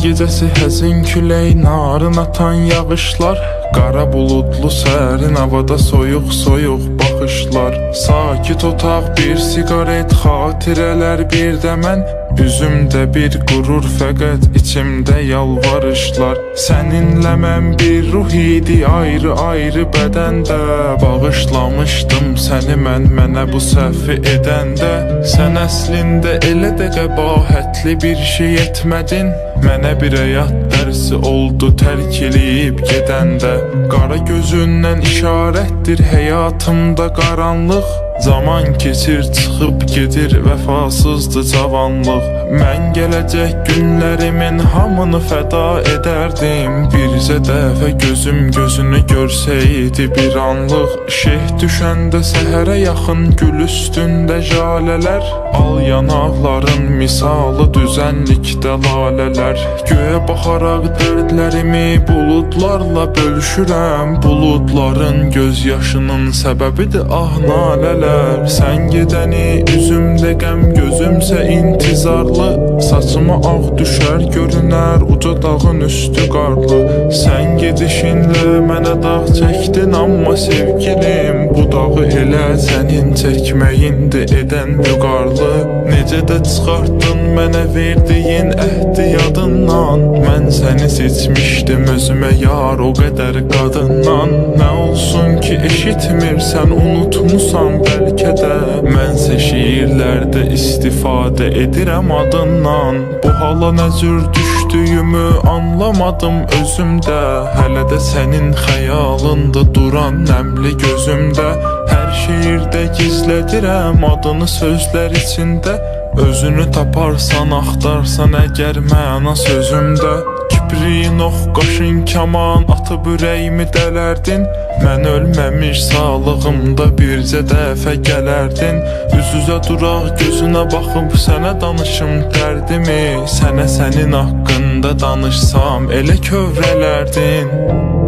gecəsi həzin külək narın atan yağışlar. Qara buludlu sərin havada soyuq soyuq baxışlar Sakit otaq bir siqaret xatirələr bir də mən Üzümdə bir qurur fəqət içimdə yalvarışlar. Səninlə mən bir ruh idi ayrı ayrı bədəndə Bağışlamışdım səni mən mənə bu səhvi edəndə Sən əslində elə də qəbahətli bir şey etmədin Mənə bir həyat dərsi oldu tərk eləyib gedəndə Qara gözündən işarətdir həyatımda qaranlıq Zaman keçir çıxıb gedir vəfasızdır cavanlıq Mən gələcək günlərimin hamını fəda edərdim Bircə dəfə gözüm gözünü görsəydi bir anlıq Şeyh düşəndə səhərə yaxın gül üstündə jalələr Al yanaqların misalı düzənlikdə lalələr Göyə baxaraq dərdlərimi buludlarla bölüşürəm Buludların göz yaşının səbəbidir ah nalələr Sən gedəni üzümdə qəm gözümsə intizarlı. Saçıma ağ düşər görünər uca dağın üstü qarlı Sən gedişinlə mənə dağ çəkdin amma sevgilim Bu dağı elə sənin çəkməyindir edən vüqarlı. Necə də çıxartdın mənə verdiyin əhdi yadından Mən səni seçmişdim özümə yar o qədər qadından Nə olsun ki eşitmirsən unutmusan bəlkə də Mənsə şiirlərdə istifadə edirəm adından. Bu hala nə cür düşdüyümü anlamadım özümdə Hələ də sənin xəyalında duran nəmli gözümdə Hər şeirdə gizlədirəm adını sözlər içində Özünü taparsan, axtarsan əgər məna sözümdə Kipriyin ox, qaşın kaman atıb ürəyimi dələrdin Mən ölməmiş sağlığımda bircə dəfə gələrdin Üz-üzə duraq gözünə baxıb sənə danışım dərdimi Sənə sənin haqqında danışsam elə kövrələrdin